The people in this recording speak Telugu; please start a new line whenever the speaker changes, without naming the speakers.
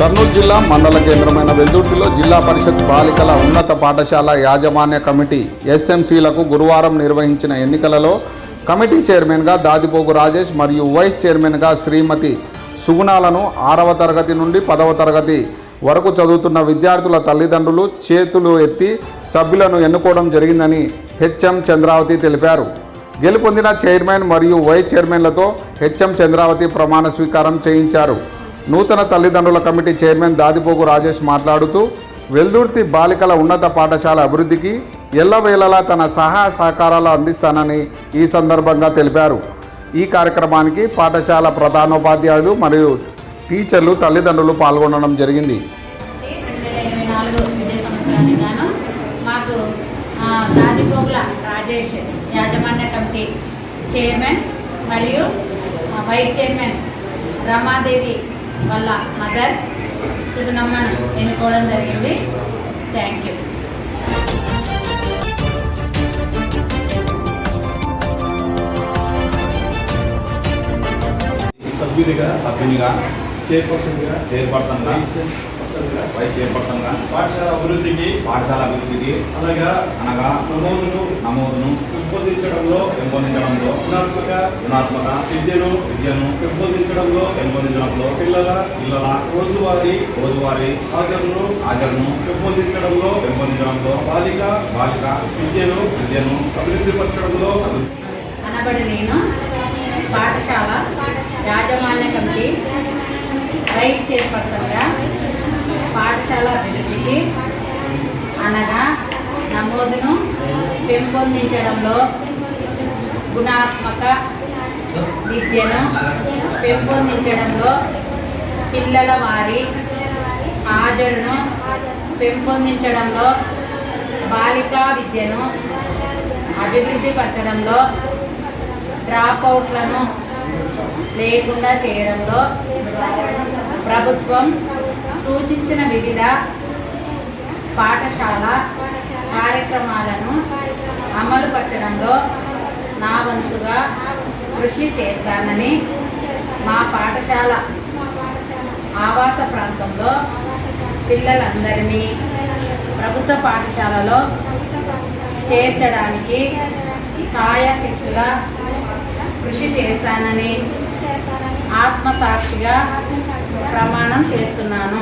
కర్నూలు జిల్లా మండల కేంద్రమైన వెల్దుర్తిలో జిల్లా పరిషత్ బాలికల ఉన్నత పాఠశాల యాజమాన్య కమిటీ ఎస్ఎంసీలకు గురువారం నిర్వహించిన ఎన్నికలలో కమిటీ చైర్మన్గా దాదిపోగు రాజేష్ మరియు వైస్ చైర్మన్గా శ్రీమతి సుగుణాలను ఆరవ తరగతి నుండి పదవ తరగతి వరకు చదువుతున్న విద్యార్థుల తల్లిదండ్రులు చేతులు ఎత్తి సభ్యులను ఎన్నుకోవడం జరిగిందని హెచ్ఎం చంద్రావతి తెలిపారు. గెలుపొందిన చైర్మన్ మరియు వైస్ చైర్మన్లతో హెచ్ఎం చంద్రావతి ప్రమాణ స్వీకారం చేయించారు. నూతన తల్లిదండ్రుల కమిటీ చైర్మన్ దాదిపోగు రాజేష్ మాట్లాడుతూ వెల్దుర్తి బాలికల ఉన్నత పాఠశాల అభివృద్ధికి ఎల్లవేళలా తన సహాయ సహకారాలు అందిస్తానని ఈ సందర్భంగా తెలిపారు. ఈ కార్యక్రమానికి పాఠశాల ప్రధానోపాధ్యాయులు మరియు టీచర్లు తల్లిదండ్రులు పాల్గొనడం జరిగింది.
మాకు దాదిపోగుల రాజేష్ యాజమాన్య కమిటీ చైర్మన్ మరియు వైస్ చైర్మన్ రమాదేవి వాళ్ళ మదర్ సుగుణమ్మను ఎన్నుకోవడం జరిగింది. థ్యాంక్ యూ
సభ్యుడిగా
సభ్యునిగా
చైర్పర్సన్గా
చైర్పర్సన్గా
వైస్ చైర్పర్సన్గా
వైస్ చైర్పర్సన్గా.
పాఠశాల అభివృద్ధికి.
పాఠశాల అభివృద్ధికి.
అనగా
అనగా
నమోదును
నమోదును
పెంపొందించడంలో
పెంపొందించడంలో
గుణాత్మక
గుణాత్మక
విద్యను
విద్యను
పెంపొందించడంలో
పెంపొందించడంలో
పిల్లల
పిల్లల
రోజువారీ
రోజువారీ
హాజరును
హాజరును
పెంపొందించడంలో
పెంపొందించడంలో
బాలిక
బాలిక
విద్యను
విద్యను
అభివృద్ధి పరచడంలో
అనబడి నేను పాఠశాల యాజమాన్య కమిటీ వైస్ చైర్పర్సన్గా పాఠశాల అభివృద్ధికి అనగా నమోదును పెంపొందించడంలో గుణాత్మక విద్యను పెంపొందించడంలో పిల్లల వారి హాజరును పెంపొందించడంలో బాలికా విద్యను అభివృద్ధి పరచడంలో డ్రాప్ అవుట్లను లేకుండా చేయడంలో ప్రభుత్వం సూచించిన వివిధ పాఠశాల కార్యక్రమాలను అమలుపరచడంలో నా వంతుగా కృషి చేస్తానని మా పాఠశాల ఆవాస ప్రాంతంలో పిల్లలందరినీ ప్రభుత్వ పాఠశాలలో చేర్చడానికి సాయశక్తుల కృషి చేస్తానని ఆత్మసాక్షిగా ప్రమాణం చేస్తున్నాను.